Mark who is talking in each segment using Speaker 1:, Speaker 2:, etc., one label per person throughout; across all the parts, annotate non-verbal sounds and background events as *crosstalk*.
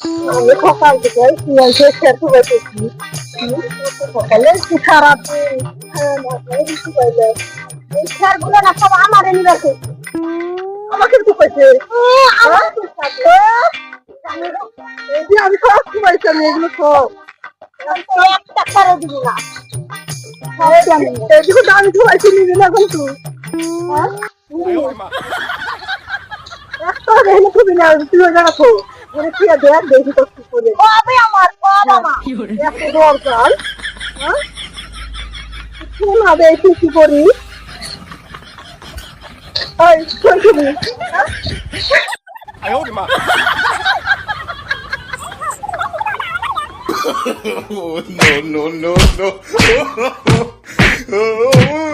Speaker 1: আমি সকাল থেকে শুয়েছে খেতে বসেছি সকালে কি খারাপ কিছু পাইলে এই খেয়ারগুলো না সব আমার এনে আমাকে তো কইছে এই আমি সব শুয়েছি আমি এগুলো সব একটা করে দিব না এদিকে দামি শুয়েছি নিবি না কিন্তু একটা দেখলে খুবই না তুই ওই পুরুষিয়া দেখ দেখি তো কি করে। কবে আমার বাবা হ্যাঁ। একটু দরকার হ্যাঁ? শোন একটু কি করি ওই হ্যাঁ? *laughs*
Speaker 2: oh, no, no, no, no. *laughs*
Speaker 3: Oh, oh,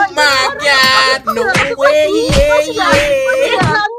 Speaker 3: Oh my god! No way! Yeah, yeah.